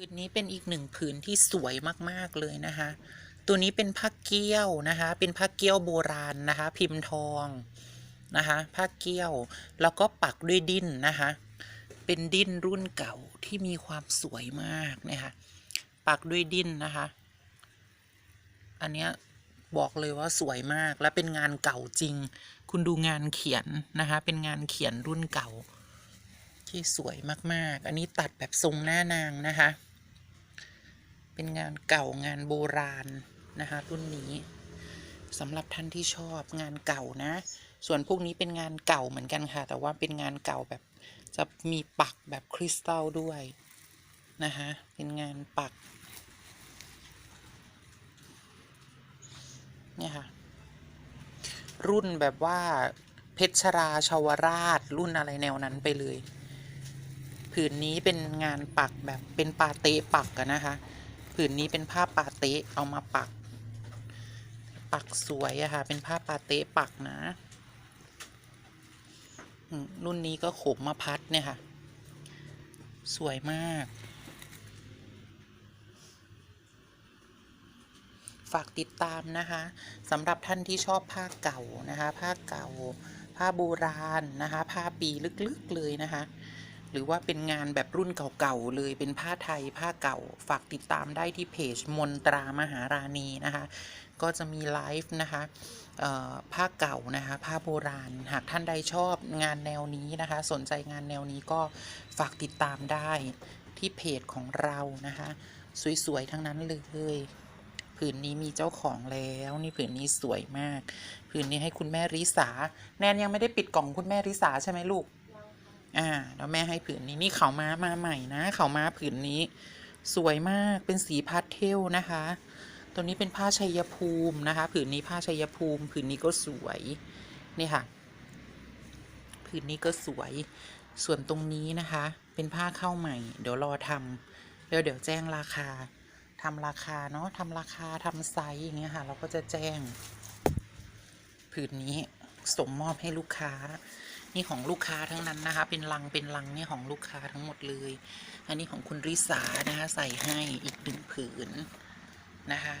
ผืนนี้เป็นอีกหนึ่งผืนที่สวยมากๆเลยนะคะ ตัวนี้เป็นผ้าเกี้ยวนะคะ เป็นผ้าเกี้ยวโบราณนะคะ พิมพ์ทองนะคะผ้าเกี้ยวแล้วก็ปักด้วยดิ้นนะคะ เป็นดิ้นรุ่นเก่าที่มีความสวยมากนะคะปักด้วยดิ้นนะคะ อันเนี้ยบอกเลยว่าสวยมากและเป็นงานเก่าจริง คุณดูงานเขียนนะคะ เป็นงานเขียนรุ่นเก่าที่สวยมาก ๆ อันนี้ตัดแบบทรงหน้านางนะคะ เป็นงานเก่างานโบราณนะคะรุ่นนี้สำหรับท่านที่ชอบงานเก่านะ ส่วนพวกนี้เป็นงานเก่าเหมือนกันค่ะ แต่ว่าเป็นงานเก่าแบบจะมีปักแบบคริสตัลด้วยนะคะเป็นงานปักเนี่ยค่ะ รุ่นแบบว่าเพชรราชาวราช รุ่นอะไรแนวนั้นไปเลย ผืนนี้เป็นงานปักแบบเป็นปาเตปักอะนะคะ ผืนนี้เป็นผ้าปาเตะเอามาปัก ปักสวยอะค่ะ เป็นผ้าปาเตะปักนะรุ่นนี้ก็ขมมาพัดเนี่ยค่ะ สวยมาก ฝากติดตามนะคะสำหรับท่านที่ชอบผ้าเก่านะคะ ผ้าเก่า ผ้าโบราณนะคะ ผ้าปีลึกๆเลยนะคะ หรือว่าเป็นงานแบบรุ่นเก่าๆเลยเป็นผ้าไทยผ้าเก่า ฝากติดตามได้ที่เพจมนตรามหาราณีนะคะ ก็จะมีไลฟ์นะคะผ้าเก่านะคะผ้าโบราณ หากท่านใดชอบงานแนวนี้นะคะ สนใจงานแนวนี้ก็ฝากติดตามได้ที่เพจของเรานะคะ สวยๆทั้งนั้นเลยผืนนี้มีเจ้าของแล้วนี่ผืนนี้สวยมาก ผืนนี้ให้คุณแม่ริสา แนนยังไม่ได้ปิดกล่องคุณแม่ริสาใช่ไหมลูก อ่าแล้วแม่ให้ผืนนี้นี่เขาม้ามาใหม่นะเขาม้าผืนนี้ สวยมากเป็นสีพาสเทลนะคะ ตัวนี้เป็นผ้าชัยภูมินะคะ ผืนนี้ผ้าชัยภูมิ ผืนนี้ก็สวยนี่ค่ะ ผืนนี้ก็สวยส่วนตรงนี้นะคะ เป็นผ้าเข้าใหม่ เดี๋ยวรอทำแล้วเดี๋ยวแจ้งราคาทำราคาเนาะทำราคาทำไซส์อย่างเงี้ยค่ะ เราก็จะแจ้ง ผืนนี้ส่งมอบให้ลูกค้า นี่ของลูกค้าทั้งนั้นนะคะ เป็นลังเป็นลังเนี่ยของลูกค้าทั้งหมดเลย อันนี้ของคุณริสานะคะ ใส่ให้อีกหนึ่งผืนนะคะ